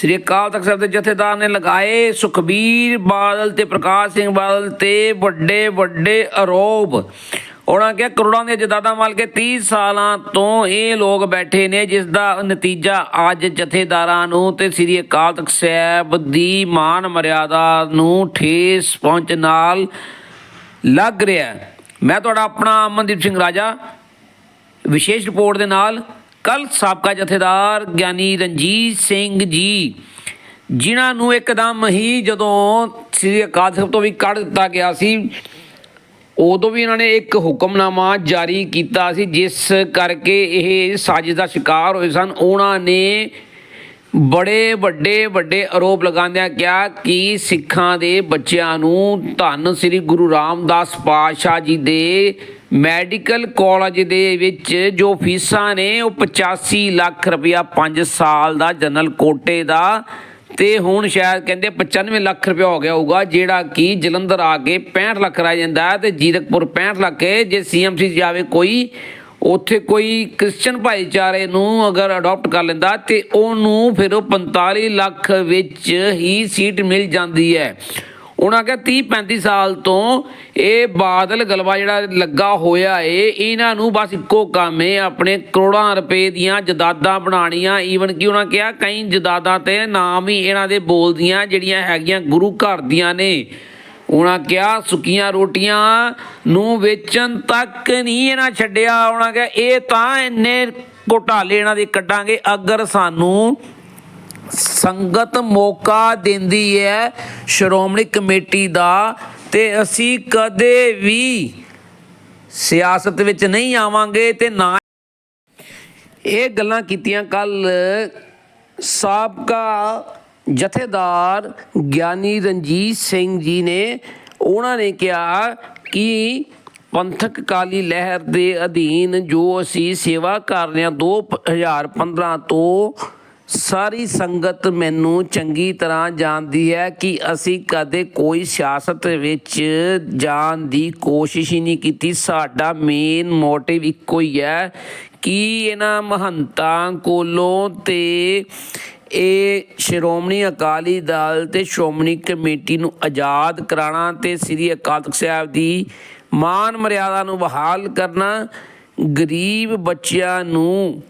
ਸ੍ਰੀ ਅਕਾਲ ਤਖਤ ਸਾਹਿਬ ਦੇ ਜਥੇਦਾਰ ਨੇ ਲਗਾਏ ਸੁਖਬੀਰ ਬਾਦਲ ਤੇ ਪ੍ਰਕਾਸ਼ ਸਿੰਘ ਬਾਦਲ ਤੇ ਵੱਡੇ ਵੱਡੇ ਆਰੋਪ। ਉਹਨਾਂ ਕਿਹਾ, ਕਰੋੜਾਂ ਦੇ ਜਦਾਦਾਂ ਮਾਲ ਕੇ 30 ਸਾਲਾਂ ਤੋਂ ਇਹ ਲੋਕ ਬੈਠੇ ਨੇ, ਜਿਸ ਦਾ ਨਤੀਜਾ ਅੱਜ ਜਥੇਦਾਰਾਂ ਨੂੰ ਤੇ ਸ੍ਰੀ ਅਕਾਲ ਤਖਤ ਸਾਹਿਬ ਦੀ ਮਾਨ ਮਰਿਆਦਾ ਨੂੰ ਠੇਸ ਪਹੁੰਚ ਨਾਲ ਲੱਗ ਰਿਹਾ ਮੈਂ ਤੁਹਾਡਾ ਆਪਣਾ ਅਮਨਦੀਪ ਸਿੰਘ ਰਾਜਾ, ਵਿਸ਼ੇਸ਼ ਰਿਪੋਰਟ ਦੇ ਨਾਲ ਕੱਲ ਸਾਬਕਾ ਜਥੇਦਾਰ ਗਿਆਨੀ ਰਣਜੀਤ ਸਿੰਘ ਜੀ ਜਿਨ੍ਹਾਂ ਨੂੰ ਇੱਕਦਮ ਹੀ ਜਦੋਂ ਸ੍ਰੀ ਅਕਾਲ ਤਖਤ ਤੋਂ ਵੀ ਕੱਢ ਦਿੱਤਾ ਗਿਆ ਸੀ, ਉਦੋਂ ਵੀ ਇਹਨਾਂ ਨੇ ਇੱਕ ਹੁਕਮਨਾਮਾ ਜਾਰੀ ਕੀਤਾ ਸੀ, ਜਿਸ ਕਰਕੇ ਇਹ ਸਾਜ਼ਿਸ਼ ਦਾ ਸ਼ਿਕਾਰ ਹੋਏ ਸਨ। ਉਹਨਾਂ ਨੇ ਬੜੇ ਵੱਡੇ ਵੱਡੇ ਆਰੋਪ ਲਗਾਉਂਦਿਆਂ ਕਿਹਾ ਕਿ ਸਿੱਖਾਂ ਦੇ ਬੱਚਿਆਂ ਨੂੰ ਧੰਨ ਸ੍ਰੀ ਗੁਰੂ ਰਾਮਦਾਸ ਪਾਤਸ਼ਾਹ ਜੀ ਦੇ ਮੈਡੀਕਲ ਕਾਲਜ ਦੇ ਵਿੱਚ ਜੋ ਫੀਸਾਂ ਨੇ ਉਹ 85 ਲੱਖ ਰੁਪਇਆ 5 ਸਾਲ ਦਾ, ਜਨਰਲ ਕੋਟੇ ਦਾ। ਤੇ ਹੁਣ ਸ਼ਾਇਦ ਕਹਿੰਦੇ 95 ਲੱਖ ਰੁਪਇਆ ਹੋ ਗਿਆ ਹੋਊਗਾ, ਜਿਹੜਾ ਕਿ ਜਲੰਧਰ ਆ ਕੇ 65 ਲੱਖ ਰਹਿ ਜਾਂਦਾ ਹੈ ਤੇ ਜੀਰਕਪੁਰ 65 ਲੱਖ ਹੈ। ਜੇ ਸੀਐਮਸੀ ਜਾਵੇ ਕੋਈ, ਉੱਥੇ ਕੋਈ ਕ੍ਰਿਸਚੀਅਨ ਭਾਈਚਾਰੇ ਨੂੰ ਅਗਰ ਅਡਾਪਟ ਕਰ ਲੈਂਦਾ ਤੇ ਉਹਨੂੰ ਫਿਰ ਉਹ 45 ਲੱਖ ਵਿੱਚ ਹੀ ਸੀਟ ਮਿਲ ਜਾਂਦੀ ਹੈ। ਉਹਨਾਂ ਕਿਹਾ 30 35 ਸਾਲ ਤੋਂ ਇਹ ਬਾਦਲ ਗਲਵਾ ਜਿਹੜਾ ਲੱਗਾ ਹੋਇਆ ਏ, ਇਹਨਾਂ ਨੂੰ ਬਸ ਇੱਕੋ ਕੰਮ ਏ, ਆਪਣੇ ਕਰੋੜਾਂ ਰੁਪਏ ਦੀਆਂ ਜਦਾਦਾਂ ਬਣਾਉਣੀਆਂ। ਈਵਨ ਕਿ ਉਹਨਾਂ ਕਿਹਾ ਕਈ ਜਦਾਦਾਂ ਤੇ ਨਾਮ ਹੀ ਇਹਨਾਂ ਦੇ ਬੋਲਦੀਆਂ ਜਿਹੜੀਆਂ ਹੈਗੀਆਂ ਗੁਰੂ ਘਰ ਦੀਆਂ ਨੇ। ਉਹਨਾਂ ਕਿਹਾ ਸੁੱਕੀਆਂ ਰੋਟੀਆਂ ਨੂੰ ਵੇਚਣ ਤੱਕ ਨਹੀਂ ਇਹਨਾਂ ਛੱਡਿਆ। ਉਹਨਾਂ ਕਿਹਾ, ਇਹ ਤਾਂ ਇੰਨੇ ਘੋਟਾਲੇ ਇਹਨਾਂ ਦੇ ਕੱਢਾਂਗੇ, ਅਗਰ ਸਾਨੂੰ ਸੰਗਤ ਮੌਕਾ ਦਿੰਦੀ ਹੈ ਸ਼੍ਰੋਮਣੀ ਕਮੇਟੀ ਦਾ ਤੇ ਅਸੀਂ ਕਦੇ ਵੀ ਸਿਆਸਤ ਵਿੱਚ ਨਹੀਂ ਆਵਾਂਗੇ ਤੇ ਨਾ ਇਹ ਗੱਲਾਂ ਕੀਤੀਆਂ ਕੱਲ ਸਾਬਕਾ ਜਥੇਦਾਰ ਗਿਆਨੀ ਰਣਜੀਤ ਸਿੰਘ ਜੀ ਨੇ। ਉਹਨਾਂ ਨੇ ਕਿਹਾ ਕਿ ਪੰਥਕ ਕਾਲੀ ਲਹਿਰ ਦੇ ਅਧੀਨ ਜੋ ਅਸੀਂ ਸੇਵਾ ਕਰ ਰਹੇ ਹਾਂ 2015 ਤੋਂ ਸਾਰੀ ਸੰਗਤ ਮੈਨੂੰ ਚੰਗੀ ਤਰ੍ਹਾਂ ਜਾਣਦੀ ਹੈ ਕਿ ਅਸੀਂ ਕਦੇ ਕੋਈ ਸਿਆਸਤ ਵਿੱਚ ਜਾਣ ਦੀ ਕੋਸ਼ਿਸ਼ ਹੀ ਨਹੀਂ ਕੀਤੀ। ਸਾਡਾ ਮੇਨ ਮੋਟਿਵ ਇੱਕੋ ਹੀ ਹੈ ਕਿ ਇਹਨਾਂ ਮਹੰਤਾਂ ਕੋਲੋਂ ਤੇ ਇਹ ਸ਼੍ਰੋਮਣੀ ਅਕਾਲੀ ਦਲ ਤੇ ਸ਼੍ਰੋਮਣੀ ਕਮੇਟੀ ਨੂੰ ਆਜ਼ਾਦ ਕਰਾਉਣਾ ਤੇ ਸ੍ਰੀ ਅਕਾਲ ਤਖਤ ਸਾਹਿਬ ਦੀ ਮਾਨ ਮਰਿਆਦਾ ਨੂੰ ਬਹਾਲ ਕਰਨਾ, ਗਰੀਬ ਬੱਚਿਆਂ ਨੂੰ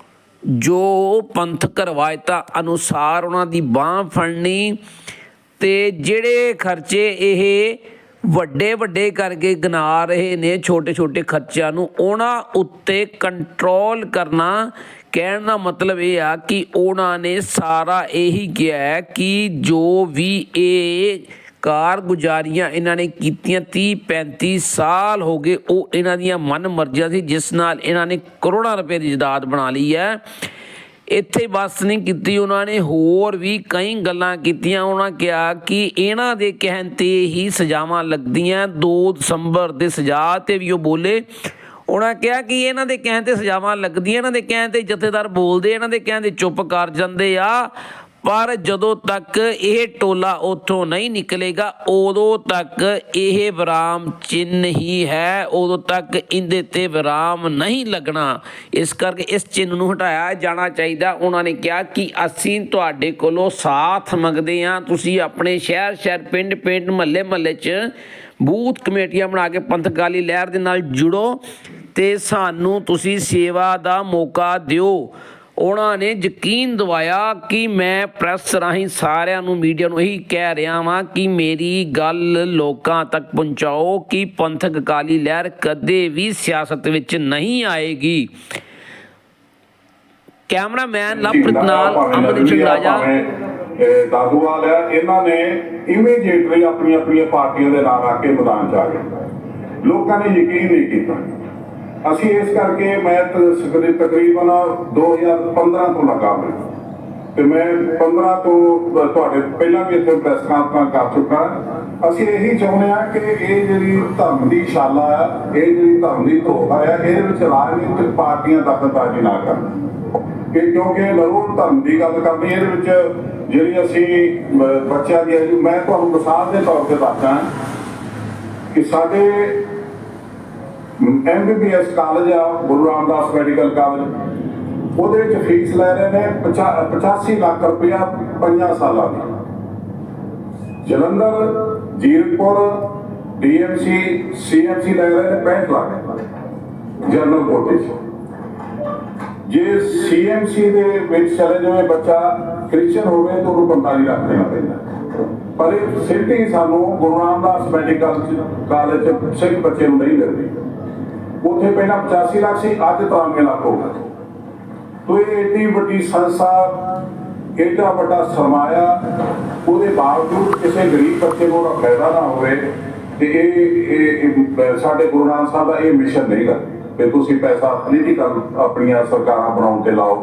ਜੋ ਪੰਥਕ ਰਵਾਇਤਾਂ ਅਨੁਸਾਰ ਉਹਨਾਂ ਦੀ ਬਾਹ ਫੜਨੀ ਤੇ ਜਿਹੜੇ ਖਰਚੇ ਇਹ ਵੱਡੇ ਵੱਡੇ ਕਰਕੇ ਗਨਾ ਰਹੇ ਨੇ ਛੋਟੇ ਛੋਟੇ ਖਰਚਿਆਂ ਨੂੰ, ਉਹਨਾਂ ਉੱਤੇ ਕੰਟਰੋਲ ਕਰਨਾ ਕਹਿਣ ਦਾ ਮਤਲਬ ਇਹ ਆ ਕਿ ਉਹਨਾਂ ਨੇ ਸਾਰਾ ਇਹੀ ਕਿਹਾ ਕਿ ਜੋ ਵੀ ਇਹ ਕਾਰਗੁਜ਼ਾਰੀਆਂ ਇਹਨਾਂ ਨੇ ਕੀਤੀਆਂ 30 35 ਸਾਲ ਹੋ ਗਏ, ਉਹ ਇਹਨਾਂ ਦੀਆਂ ਮਨ ਮਰਜ਼ੀਆਂ ਸੀ, ਜਿਸ ਨਾਲ ਇਹਨਾਂ ਨੇ ਕਰੋੜਾਂ ਰੁਪਏ ਦੀ ਜਾਇਦਾਦ ਬਣਾ ਲਈ ਹੈ। ਇੱਥੇ ਬਸ ਨਹੀਂ ਕੀਤੀ ਉਹਨਾਂ ਨੇ, ਹੋਰ ਵੀ ਕਈ ਗੱਲਾਂ ਕੀਤੀਆਂ। ਉਹਨਾਂ ਕਿਹਾ ਕਿ ਇਹਨਾਂ ਦੇ ਕਹਿਣ ਤੇ ਹੀ ਸਜ਼ਾਵਾਂ ਲੱਗਦੀਆਂ 2 ਦਸੰਬਰ ਦੇ ਸਜ਼ਾ ਤੇ ਵੀ ਉਹ ਬੋਲੇ। ਉਹਨਾਂ ਕਿਹਾ ਕਿ ਇਹਨਾਂ ਦੇ ਕਹਿਣ ਤੇ ਸਜ਼ਾਵਾਂ ਲੱਗਦੀਆਂ, ਇਹਨਾਂ ਦੇ ਕਹਿਣ ਤੇ ਜਥੇਦਾਰ ਬੋਲਦੇ, ਇਹਨਾਂ ਦੇ ਕਹਿਣ ਤੇ ਚੁੱਪ ਕਰ ਜਾਂਦੇ ਆ। ਪਰ ਜਦੋਂ ਤੱਕ ਇਹ ਟੋਲਾ ਉੱਥੋਂ ਨਹੀਂ ਨਿਕਲੇਗਾ, ਉਦੋਂ ਤੱਕ ਇਹ ਵਿਰਾਮ ਚਿੰਨ ਹੀ ਹੈ। ਉਦੋਂ ਤੱਕ ਇਹਦੇ ਤੇ ਵਿਰਾਮ ਨਹੀਂ ਲੱਗਣਾ। ਇਸ ਕਰਕੇ ਇਸ ਚਿੰਨ ਨੂੰ ਹਟਾਇਆ ਜਾਣਾ ਚਾਹੀਦਾ। ਉਹਨਾਂ ਨੇ ਕਿਹਾ ਕਿ ਅਸੀਂ ਤੁਹਾਡੇ ਕੋਲੋਂ ਸਾਥ ਮੰਗਦੇ ਹਾਂ। ਤੁਸੀਂ ਆਪਣੇ ਸ਼ਹਿਰ ਸ਼ਹਿਰ, ਪਿੰਡ ਪਿੰਡ, ਮਹੱਲੇ ਮਹੱਲੇ 'ਚ ਬੂਥ ਕਮੇਟੀਆਂ ਬਣਾ ਕੇ ਪੰਥਕਾਲੀ ਲਹਿਰ ਦੇ ਨਾਲ ਜੁੜੋ ਤੇ ਸਾਨੂੰ ਤੁਸੀਂ ਸੇਵਾ ਦਾ ਮੌਕਾ ਦਿਓ। ਉਹਨਾਂ ਨੇ ਯਕੀਨ ਦਿਵਾਇਆ ਕਿ ਮੈਂ ਪ੍ਰੈਸ ਰਾਹੀਂ ਸਾਰਿਆਂ ਨੂੰ ਮੀਡੀਆ ਨੂੰ ਇਹੀ ਕਹਿ ਰਿਹਾ ਵਾਂ ਕਿ ਮੇਰੀ ਗੱਲ ਲੋਕਾਂ ਤੱਕ ਪਹੁੰਚਾਓ ਕਿ ਪੰਥਕ ਅਕਾਲੀ ਲਹਿਰ ਕਦੇ ਵੀ ਸਿਆਸਤ ਵਿੱਚ ਨਹੀਂ ਆਏਗੀ। ਕੈਮਰਾਮੈਨ ਲਵਪ੍ਰੀਤ ਨਾਲ ਅਮਨਦੀਪ ਸਿੰਘ ਰਾਜਾ ਦਾਦੂਵਾਲ ਹੈ ਇਹਨਾਂ ਨੇ ਇਮੀਡੀਏਟਲੀ ਆਪਣੀਆਂ ਆਪਣੀਆਂ ਪਾਰਟੀਆਂ ਦੇ ਨਾਂ ਰੱਖ ਕੇ ਮੈਦਾਨ 'ਚ ਆ ਗਏ। ਲੋਕਾਂ ਨੇ ਯਕੀਨ ਨਹੀਂ ਕੀਤਾ। ਅਸੀਂ ਇਸ ਕਰਕੇ ਮੈਂ ਤ- ਸਕਰੀ- ਤਕਰੀਬਨ 2015 ਤੋਂ ਲੱਗਾ ਮੈਂ ਤੇ ਮੈਂ 15 ਤੋਂ ਤੁਹਾਡੇ ਪਹਿਲਾਂ ਵੀ ਇੱਥੇ ਪ੍ਰੈਸ ਕਾਨਫਰੰਸ ਕਰ ਚੁੱਕਾ ਅਸੀਂ ਇਹੀ ਚਾਹੁੰਦੇ ਆ ਕਿ ਇਹ ਜਿਹੜੀ ਧਰਮ ਦੀ ਸ਼ਾਲਾ ਆ ਇਹ ਜਿਹੜੀ ਧਰਮ ਦੀ ਧੋਖਾ ਆ ਇਹਦੇ ਵਿੱਚ ਰਾਜਨੀਤਿਕ ਪਾਰਟੀਆਂ ਦਖਲਅੰਦਾਜ਼ੀ ਨਾ ਕਰਨ। ਕਿ ਕਿਉਂਕਿ ਲਰੋ ਧਰਮ ਦੀ ਗੱਲ ਕਰਨੀ ਇਹਦੇ ਵਿੱਚ ਜਿਹੜੀ ਅਸੀਂ ਬੱਚਿਆਂ ਦੀ ਹੈ- ਮੈਂ ਤੁਹਾਨੂੰ ਮਿਸਾਲ ਦੇ ਤੌਰ ਤੇ ਦੱਸਦਾ ਕਿ ਸਾਡੇ ਐਮਬੀਬੀਐਸ ਕਾਲਜ ਆ, ਗੁਰੂ ਰਾਮਦਾਸ ਮੈਡੀਕਲ ਕਾਲਜ ਉਹਦੇ ਵਿੱਚ ਫੀਸ ਲੈ ਰਹੇ ਨੇ 85 ਲੱਖ ਰੁਪਇਆ ਪੰਜਾਂ ਸਾਲਾਂ ਦੀ। ਜਲੰਧਰ, ਜੀਰਕਪੁਰ ਡੀਐਮਸੀ ਸੀਐਮਸੀ ਲੈ ਰਹੇ ਨੇ 65 ਲੱਖ। ਜਨਰਲ ਕੋਟੇ ਜੇ ਸੀਐਮਸੀ ਦੇ ਵਿੱਚ ਚਲੇ ਜਾਵੇ ਬੱਚਾ ਕ੍ਰਿਸਚੀਅਨ ਹੋਵੇ ਤਾਂ ਉਹਨੂੰ 45 ਲੱਖ ਦੇਣਾ ਪੈਂਦਾ। ਪਰ ਇਹ ਫੈਸਿਲਿਟੀ ਸਾਨੂੰ ਗੁਰੂ ਰਾਮਦਾਸ ਮੈਡੀਕਲ ਕਾਲਜ ਚ ਸਿੱਖ ਬੱਚੇ ਨੂੰ ਨਹੀਂ ਮਿਲਦੀ ਉੱਥੇ ਪਹਿਲਾਂ 85 ਲੱਖ ਸੀ, ਅੱਜ 93 ਲੱਖ ਹੋ ਗਿਆ। ਤੋ ਇਹ ਏਡੀ ਵੱਡੀ ਸੰਸਥਾ, ਏਡਾ ਵੱਡਾ ਸਰਮਾਇਆ, ਉਹਦੇ ਬਾਵਜੂਦ ਕਿਸੇ ਗਰੀਬ ਬੱਚੇ ਨੂੰ ਉਹਦਾ ਫਾਇਦਾ ਨਾ ਹੋਵੇ ਤੇ ਇਹ ਸਾਡੇ ਗੁਰੂ ਨਾਨਕ ਸਾਹਿਬ ਦਾ ਇਹ ਮਿਸ਼ਨ ਨਹੀਂ ਕਿ ਤੁਸੀਂ ਪੈਸਾ ਪੋਲੀਟੀਕਲ ਆਪਣੀਆਂ ਸਰਕਾਰਾਂ ਬਣਾਉਣ ਤੇ ਲਾਓ,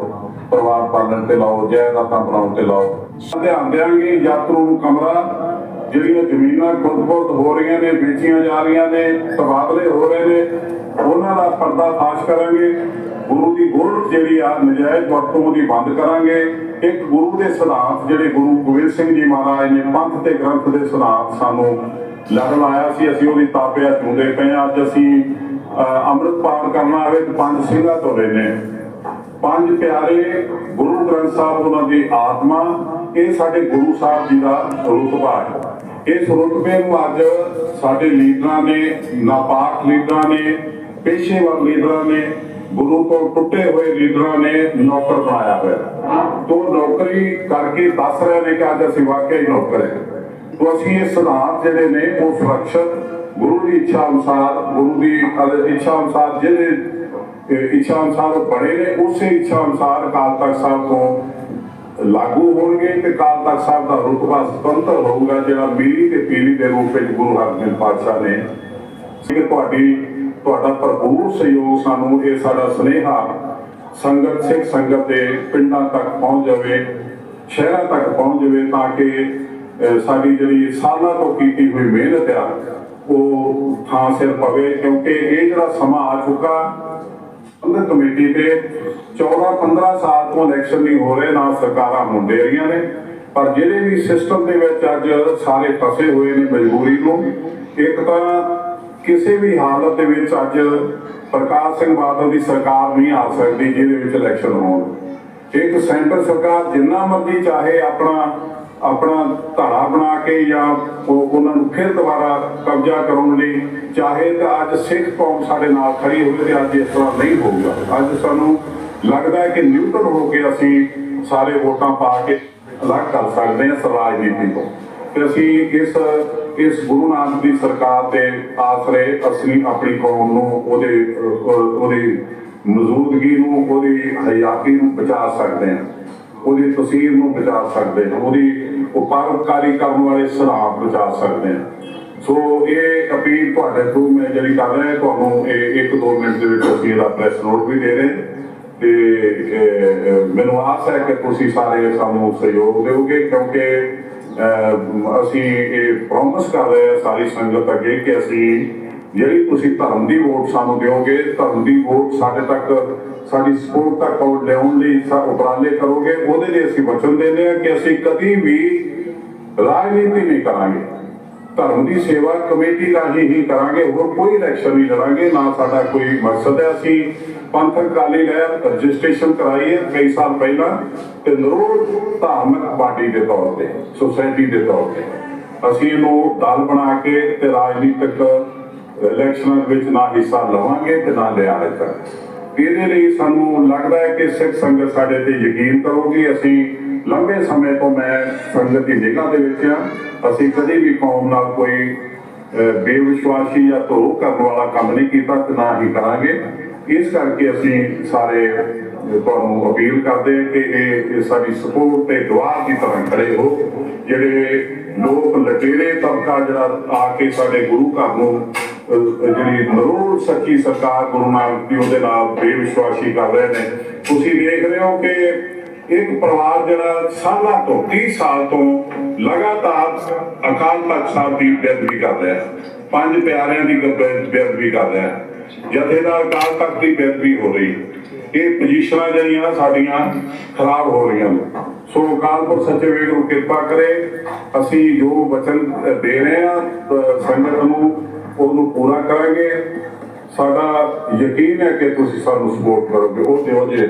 ਪਰਿਵਾਰ ਪਾਲਣ ਤੇ ਲਾਓ, ਜਾਇਦਾਦਾਂ ਬਣਾਉਣ ਤੇ ਲਾਓ। ਧਿਆਨ ਦਿਆਂਗੇ ਯਾਤਰੂ ਨੂੰ ਕਮਰਾ ਜਿਹੜੀਆਂ ਜ਼ਮੀਨਾਂ ਖੁਰਦ-ਬੁਰਦ ਹੋ ਰਹੀਆਂ ਨੇ ਵੇਚੀਆਂ ਜਾ ਰਹੀਆਂ ਨੇ ਤਬਾਦਲੇ ਹੋ ਰਹੇ ਨੇ ਉਹਨਾਂ ਦਾ ਪਰਦਾ ਫਾਸ਼ ਕਰਾਂਗੇ। ਗੁਰੂ ਦੀ ਗੁਰਤ ਜਿਹੜੀ ਆ ਨਜਾਇਜ਼ ਵਰਤੋਂ ਦੀ ਬੰਦ ਕਰਾਂਗੇ। ਇੱਕ ਗੁਰੂ ਦੇ ਸਿਧਾਂਤ ਜਿਹੜੇ ਗੁਰੂ ਗੋਬਿੰਦ ਸਿੰਘ ਜੀ ਮਹਾਰਾਜ ਨੇ ਪੰਥ ਤੇ ਗ੍ਰੰਥ ਦੇ ਸਿਧਾਂਤ ਸਾਨੂੰ ਲੜ ਲਾਇਆ ਸੀ ਅਸੀਂ ਉਹਦੀ ਤਾਪਿਆ ਚੁੰਦੇ ਪਏ ਹਾਂ। ਅੱਜ ਅਸੀਂ ਅਹ, ਅੰਮ੍ਰਿਤ ਪਾਨ ਕਰਨਾ ਆਵੇ ਤੇ ਪੰਜ ਸਿੰਘਾਂ ਤੋਂ ਲੈਨੇ ਪੰਜ ਪਿਆਰੇ ਗੁਰੂ ਗ੍ਰੰਥ ਸਾਹਿਬ ਉਹਨਾਂ ਦੀ ਆਤਮਾ, ਇਹ ਸਾਡੇ ਗੁਰੂ ਸਾਹਿਬ ਜੀ ਦਾ ਰੁਤਬਾ ਹੈ। ਇਸ ਰੁਤਬੇ ਨੂੰ ਅੱਜ ਸਾਡੇ ਲੀਡਰਾਂ ਨੇ, ਨਾਪਾਕ ਲੀਡਰਾਂ ਨੇ, ਪੇਸ਼ੇਵਰ ਲੀਡਰਾਂ ਨੇ, ਗੁਰੂ ਤੋਂ ਟੁੱਟੇ ਹੋਏ ਲੀਡਰਾਂ ਨੇ ਨੌਕਰ ਬਣਾਇਆ ਹੋਇਆ ਤੋਂ ਨੌਕਰੀ ਕਰਕੇ ਦੱਸ ਰਹੇ ਨੇ ਕਿ ਅੱਜ ਅਸੀਂ ਵਾਕਿਆ ਹੀ ਨੌਕਰ ਹੈ। ਤੋਂ ਅਸੀਂ ਇਹ ਸਿਧਾਂਤ ਜਿਹੜੇ ਨੇ, ਉਹ ਸੁਰੱਖਿਅਤ ਗੁਰੂ ਦੀ ਇੱਛਾ ਅਨੁਸਾਰ, ਗੁਰੂ ਦੀ ਇੱਛਾ ਅਨੁਸਾਰ ਜਿਹੜੇ ਇੱਛਾ ਅਨੁਸਾਰ ਬਣੇ ਨੇ, ਉਸੇ ਇੱਛਾ ਅਨੁਸਾਰ ਅਕਾਲ ਤਖਤ ਸਾਹਿਬ ਤੋਂ ਲਾਗੂ ਹੋਣਗੇ ਤੇ ਅਕਾਲ ਤਖਤ ਸਾਹਿਬ ਦਾ ਰੁਤਬਾ ਸੁਤੰਤਰ ਹੋਊਗਾ, ਜਿਹੜਾ ਮੀਰੀ ਤੇ ਪੀਲੀ ਦੇ ਰੂਪ ਵਿੱਚ ਗੁਰੂ ਹਰਗੋਬਿੰਦ ਪਾਤਸ਼ਾਹ ਨੇ। ਕਿ ਤੁਹਾਡੀ, ਤੁਹਾਡਾ ਭਰਪੂਰ ਸਹਿਯੋਗ ਸਾਨੂੰ ਇਹ ਸਾਡਾ ਸੁਨੇਹਾ ਸੰਗਤ, ਸਿੱਖ ਸੰਗਤ ਦੇ ਪਿੰਡਾਂ ਤੱਕ ਪਹੁੰਚ ਜਾਵੇ, ਸ਼ਹਿਰਾਂ ਤੱਕ ਪਹੁੰਚ ਜਾਵੇ, ਤਾਂ ਕਿ ਸਾਡੀ ਜਿਹੜੀ ਸਾਲਾਂ ਤੋਂ ਕੀਤੀ ਹੋਈ ਮਿਹਨਤ ਆ, ਉਹ ਥਾਂ ਸਿਰ ਪਵੇ, ਕਿਉਂਕਿ ਇਹ ਜਿਹੜਾ ਸਮਾਂ ਆ ਚੁੱਕਾ ਉਹਨਾਂ ਤੇ 14 15 ਸਾਲ ਤੋਂ ਇਲੈਕਸ਼ਨ ਨਹੀਂ ਹੋ ਰਹੇ, ਨਾ ਸਰਕਾਰਾਂ ਹੁੰਦੇ ਰਹੀਆਂ ਨੇ। ਪਰ ਜਿਹੜੇ ਵੀ ਸਿਸਟਮ ਦੇ ਵਿੱਚ ਅੱਜ ਸਾਰੇ ਫਸੇ ਹੋਏ ਨੇ ਮਜਬੂਰੀ ਨੂੰ, ਇੱਕ ਤਾਂ ਕਿਸੇ ਵੀ ਹਾਲਤ ਦੇ ਵਿੱਚ ਅੱਜ ਪ੍ਰਕਾਸ਼ ਸਿੰਘ ਬਾਦਲ ਦੀ ਸਰਕਾਰ ਨਹੀਂ ਆ ਸਕਦੀ ਜਿਹਦੇ ਵਿੱਚ ਇਲੈਕਸ਼ਨ ਹੋਣ। ਇੱਕ ਸੈਂਟਰ ਸਰਕਾਰ ਜਿੰਨਾ ਮਰਜ਼ੀ ਚਾਹੇ ਆਪਣਾ ਆਪਣਾ ਧੜਾ ਬਣਾ ਕੇ ਜਾਂ ਉਹ- ਉਹਨਾਂ ਨੂੰ ਫਿਰ ਦੁਬਾਰਾ ਕਬਜ਼ਾ ਕਰਾਉਣ ਲਈ, ਚਾਹੇ ਤਾਂ ਅੱਜ ਸਿੱਖ ਕੌਮ ਸਾਡੇ ਨਾਲ ਖੜੀ ਹੋਵੇ ਤੇ ਅੱਜ ਇਸ ਤਰ੍ਹਾਂ ਨਹੀਂ ਹੋਊਗਾ। ਅੱਜ ਸਾਨੂੰ ਲੱਗਦਾ ਹੈ ਕਿ ਨਿਊਟਰਲ ਹੋ ਕੇ ਅਸੀਂ ਸਾਰੇ ਵੋਟਾਂ ਪਾ ਕੇ ਅਲੱਗ ਕਰ ਸਕਦੇ ਹਾਂ ਸ ਰਾਜਨੀਤੀ ਤੋਂ। ਤੇ ਅਸੀਂ ਇਸ ਇਸ ਗੁਰੂ ਨਾਨਕ ਦੀ ਸਰਕਾਰ ਦੇ ਆਸਰੇ ਅਸੀਂ ਆਪਣੀ ਕੌਮ ਨੂੰ ਉਹਦੇ, ਉਹਦੀ ਮੌਜੂਦਗੀ ਨੂੰ, ਉਹਦੀ ਹਯਾਤੀ ਨੂੰ ਬਚਾ ਸਕਦੇ ਹਾਂ। ਉਹਦੀ ਤਸਵੀਰ ਨੂੰ ਬਚਾ ਸਕਦੇ ਹਾਂ। ਉਹਦੀ ਉਪਾਰਕਾਰੀ ਕਰਨ ਵਾਲੇ ਸਿਧਾਂਤ ਬਚਾ ਸਕਦੇ ਹਾਂ। ਸੋ ਇਹ ਅਪੀਲ ਤੁਹਾਡੇ ਤੋਂ ਮੈਂ ਜਿਹੜੀ ਕਰ ਰਿਹਾ, ਤੁਹਾਨੂੰ ਇਹ 1-2 ਮਿੰਟ ਦੇ ਵਿੱਚ ਅਸੀਂ ਇਹਦਾ ਪ੍ਰੈਸ ਨੋਟ ਵੀ ਦੇ ਰਹੇ ਤੇ ਮੈਨੂੰ ਆਸ ਹੈ ਕਿ ਤੁਸੀਂ ਸਾਰੇ ਸਾਨੂੰ ਸਹਿਯੋਗ ਦਿਓਗੇ, ਕਿਉਂਕਿ ਅਸੀਂ ਇਹ ਪ੍ਰੋਮਿਸ ਕਰ ਰਹੇ ਹਾਂ ਸਾਰੀ ਸੰਗਤ ਅੱਗੇ ਕਿ ਅਸੀਂ ਜਿਹੜੀ ਤੁਸੀਂ ਧਰਮ ਦੀ ਵੋਟ ਸਾਨੂੰ ਦਿਓਗੇ, ਧਰਮ ਦੀ ਵੋਟ ਸਾਡੇ ਤੱਕ, ਸਾਡੀ ਸਪੋਰਟ ਤੱਕ ਉਹ ਲਿਆਉਣ ਲਈ ਸਾ- ਉਪਰਾਲੇ ਕਰੋਗੇ, ਉਹਦੇ ਲਈ ਅਸੀਂ ਵਚਨ ਦਿੰਦੇ ਹਾਂ ਕਿ ਅਸੀਂ ਕਦੀ ਵੀ ਰਾਜਨੀਤੀ ਨਹੀਂ ਕਰਾਂਗੇ। ਧਰਮ ਦੀ ਸੇਵਾ ਕਮੇਟੀ ਰਾਹੀਂ ਹੀ ਕਰਾਂਗੇ, ਹੋਰ ਕੋਈ ਇਲੈਕਸ਼ਨ ਨਹੀਂ ਲੜਾਂਗੇ, ਨਾ ਸਾਡਾ ਕੋਈ ਮਕਸਦ ਹੈ। ਅਸੀਂ ਪੰਥਕ ਕਾਲੀ ਲਹਿਰ ਰਜਿਸਟ੍ਰੇਸ਼ਨ ਕਰਾਈ ਹੈ ਕਈ ਸਾਲ ਪਹਿਲਾਂ ਤੇ ਨਰੋਲ ਧਾਰਮਿਕ ਪਾਰਟੀ ਦੇ ਤੌਰ ਤੇ ਸੁਸਾਇਟੀ ਦੇ ਤੌਰ ਤੇ। ਅਸੀਂ ਇਹਨੂੰ ਦਲ ਬਣਾ ਕੇ ਤੇ ਰਾਜਨੀਤਿਕ ਇਲੈਕਸ਼ਨਾਂ ਵਿੱਚ ਨਾ ਹਿੱਸਾ ਲਵਾਂਗੇ ਤੇ ਨਾ ਲਿਆ ਹੈ ਇਹਦੇ ਲਈ ਸਾਨੂੰ ਲੱਗਦਾ ਹੈ ਕਿ ਸਿੱਖ ਸੰਗਤ ਸਾਡੇ ਤੇ ਯਕੀਨ ਕਰੋਗੀ। ਅਸੀਂ ਲੰਬੇ ਸਮੇਂ ਤੋਂ ਮੈਂ ਸੰਗਤ ਦੀ ਨਿਗਾਹ ਦੇ ਵਿੱਚ ਹਾਂ। ਅਸੀਂ ਕਦੇ ਵੀ ਕੌਮ ਨਾਲ ਕੋਈ ਬੇਵਿਸ਼ਵਾਸੀ ਜਾਂ ਧੋਖਾ ਕਰਨ ਵਾਲਾ ਕੰਮ ਨਹੀਂ ਕੀਤਾ ਤੇ ਨਾ ਹੀ ਕਰਾਂਗੇ। ਇਸ ਕਰਕੇ ਅਸੀਂ ਸਾਰੇ ਤੁਹਾਨੂੰ ਅਪੀਲ ਕਰਦੇ ਕਿ ਇਹ ਸਾਡੀ ਸਪੋਰਟ ਤੇ ਦੁਆ ਦੀ ਤਰ੍ਹਾਂ ਖੜੇ ਹੋ। ਜਿਹੜੇ ਲੋਕ ਲਟੇਰੇ ਤਬਕਾ ਜਿਹੜਾ ਆ ਕੇ ਸਾਡੇ ਗੁਰੂ ਘਰ ਨੂੰ ਜਿਹੜੀ ਨਰੋਲ ਸੱਚੀ ਸਰਕਾਰ ਗੁਰੂ ਨਾਨਕ ਦੀ ਉਹਦੇ ਨਾਲ ਬੇਵਿਸ਼ਵਾਸੀ ਕਰ ਰਹੇ ਨੇ, ਤੁਸੀਂ ਦੇਖ ਰਹੇ ਹੋ ਕਿ ਇੱਕ ਪਰਿਵਾਰ ਜਿਹੜਾ ਸਾਲਾਂ ਤੋਂ 30 ਸਾਲ ਤੋਂ ਲਗਾਤਾਰ ਅਕਾਲ ਤਖਤ ਸਾਹਿਬ ਦੀ ਬੇਅਦਬੀ ਕਰ ਰਿਹਾ ਹੈ। ਪੰਜ ਪਿਆਰਿਆਂ ਦੀ ਬੇਅਦਬੀ ਕਰ ਰਿਹਾ ਜਥੇਦਾਰ ਅਕਾਲ ਤਖਤ ਦੀ ਬੇਅਦਬੀ ਹੋ ਰਹੀ। ਇਹ ਪੋਜੀਸ਼ਨਾਂ ਜਿਹੜੀਆਂ ਸਾਡੀਆਂ ਖਰਾਬ ਹੋ ਰਹੀਆਂ ਨੇ। ਸੋ ਅਕਾਲ ਪੁਰਖ ਸੱਚੇ ਵੇਗ ਨੂੰ ਕਿਰਪਾ ਕਰੇ। ਅਸੀਂ ਜੋ ਵਚਨ ਦੇ ਰਹੇ ਹਾਂ ਸੰਗਤ ਨੂੰ ਉਹਨੂੰ ਪੂਰਾ ਕਰਾਂਗੇ। ਸਾਡਾ ਯਕੀਨ ਹੈ ਕਿ ਤੁਸੀਂ ਸਾਨੂੰ ਸਪੋਰਟ ਕਰੋਗੇ। ਉਹ ਦਿਓ ਜੇ